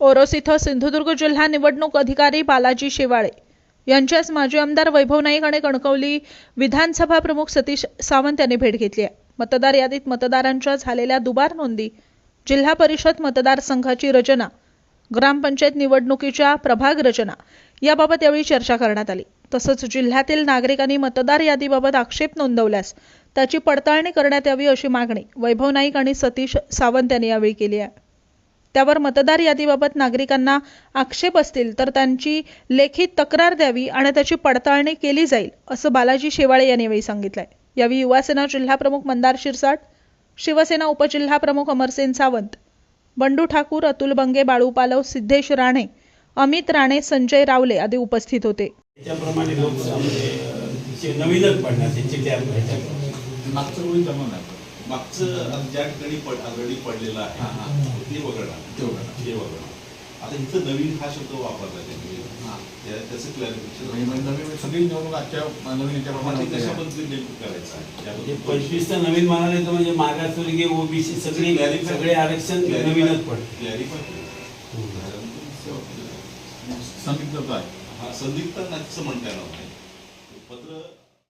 ओरोस इथं सिंधुदुर्ग जिल्हा निवडणूक अधिकारी बालाजी शेवाळे यांच्याच माजी आमदार वैभव नाईक आणि कणकवली विधानसभा प्रमुख सतीश सावंत यांनी भेट घेतली आहे. मतदार यादीत मतदारांच्या झालेल्या दुबार नोंदी जिल्हा परिषद मतदारसंघाची रचना ग्रामपंचायत निवडणुकीच्या प्रभाग रचना याबाबत यावेळी चर्चा करण्यात आली. तसंच जिल्ह्यातील नागरिकांनी मतदार यादीबाबत आक्षेप नोंदवल्यास त्याची पडताळणी करण्यात यावी अशी मागणी वैभव नाईक आणि सतीश सावंत यांनी यावेळी केली आहे. त्यावर मतदार यादीबाबत नागरिकांना आक्षेप असतील तर त्यांची लेखी तक्रार द्यावी आणि त्याची पडताळणी केली जाईल असं बालाजी शेवाळे यांनी यावेळी सांगितलंय. यावेळी युवासेना जिल्हा प्रमुख मंदार शिरसाट शिवसेना उपजिल्हा प्रमुख अमरसेन सावंत बंडू ठाकूर अतुल बंगे बाळू पालव सिद्धेश राणे अमित राणे संजय रावले आदी उपस्थित होते. त्याप्रमाणे नवीनच पडणार त्यांचे त्या ह्याच्यात. मागचं ज्या ठिकाणी ऑलरेडी पडलेलं. आहे ते वगळणार. ते वगळणार. ते वगळणार. आता इथं नवीन हा शब्द वापरला त्यांनी. हा. त्या- त्याचं क्लॅरिफिकेशन म्हणजे नवीन सगळी निवडणूक आजच्या नवीन कशा. पद्धतीने नेमकं करायचं आहे? म्हणजे पंचवीस तर नवीन म्हणाले तर म्हणजे मागासवर्गीय ओबीसी सगळे सगळे आरक्षण नवीनच पडते. क्लॅरिफाय संदिग्धता आहे. हा संदिग्ध नाचं म्हणता येणार नाही. पत्र